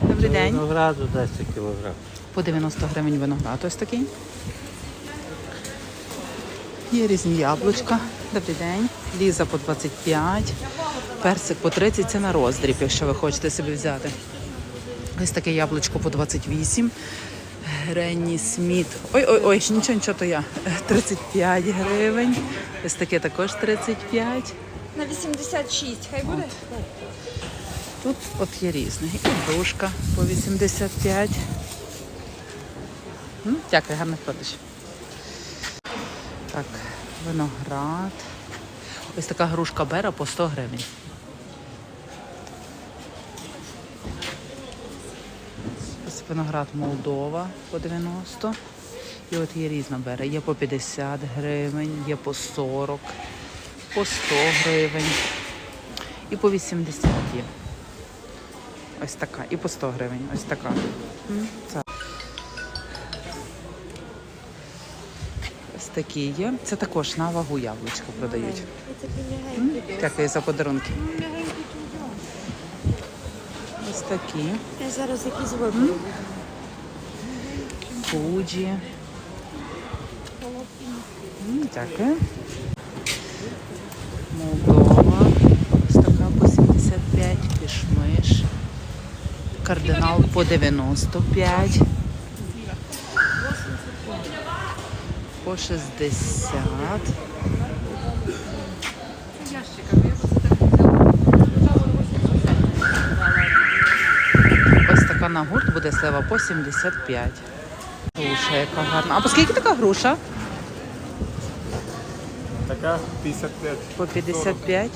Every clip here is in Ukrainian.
Добрий день. Винограду 10 кілограм. По 90 гривень виноград ось такий. Є різні яблучка. Добрий день. Ліза по 25, персик по 30, це на роздріб, якщо ви хочете собі взяти. Ось таке яблучко по 28. Гренні Сміт. Ой-ой-ой, нічого, нічого, то я. 35 гривень. Ось таке також 35. На 86, хай буде? Тут от є різне. І грушка по 85. М, Дякую, гарних продаж. Так, виноград. Ось така грушка бера по 100 гривень. Ось виноград Молдова по 90. І от є різна бера. Є по 50 гривень, є по 40, по 100 гривень і по 80 є. Ось така. І по 100 гривень. Ось така. Це. Ось такі є. Це також на вагу яблучко продають. М, Дякую за подарунки. Ось такі. Я зараз якісь виберу. Фуджі. М, Дякую. Молдова. Ось така по 75, кишмиш. Кардинал по 95. По 60. Ось така на гурт буде слива по 75. Груша, яка гарна. А по скільки така груша? Така 55. По 55,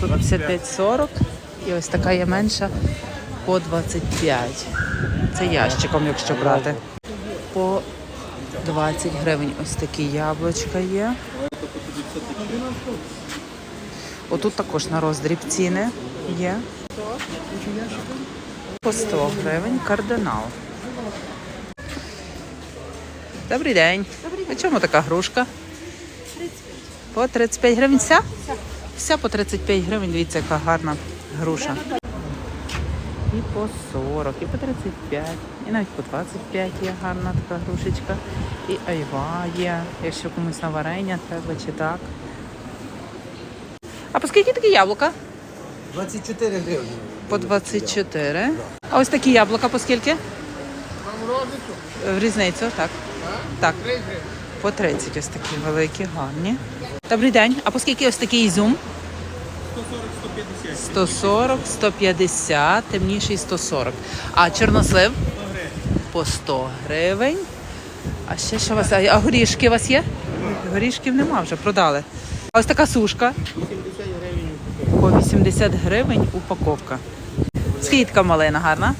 по 55-40. І ось така є менша по 25. Це ящиком, якщо брати. По 20 гривень ось такі яблучка є. Отут також на роздріб ціни є. По 100 гривень кардинал. Добрий день. А чому така грушка? По 35 гривень вся? Вся по 35 гривень, дивіться, яка гарна груша. І по 40, і по 35, і навіть по 25 є гарна така грушечка. І айва є, якщо комусь на варення треба чи так. А по скільки такі яблука? 24 гривні. По 24. А ось такі яблука по скільки? В різницю, так. Так. По 30 ось такі великі, гарні. Добрий день. А по скільки ось такий ізюм? 140, 150, темніший 140. А чорнослив? По 100 гривень. А ще що у вас? А горішки у вас є? Горішків нема вже, продали. А ось така сушка? 80 По 80 гривень упаковка. Скільки малина гарна?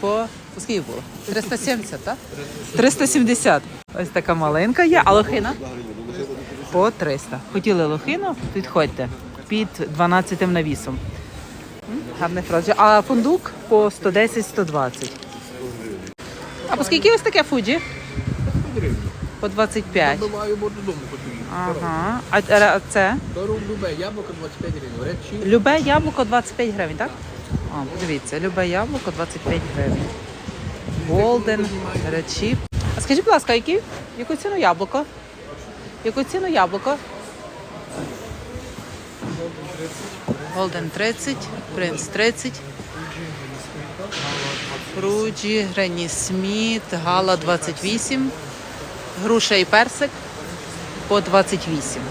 По, по скільки було? 370, так? 370. Ось така малинка є. А лохина? По 300. Хотіли лохину? Підходьте. Під 12 навісом. Гарний продаж. А фундук по 110-120. А по скільки ось таке фуджі? По 25. Маю бо додому хочу. Ага. А, це? Беру любе яблуко 25 гривень. Речі. Любе яблуко 25 гривень, так? О, дивіться, любе яблуко 25 гривень. Голден, речіп. А скажіть, будь ласка, які, яку ціну яблуко? Яку ціну яблуко? Голден 30, принц 30. Руджі, Гренні Сміт, Гала 28, груша і персик по 28.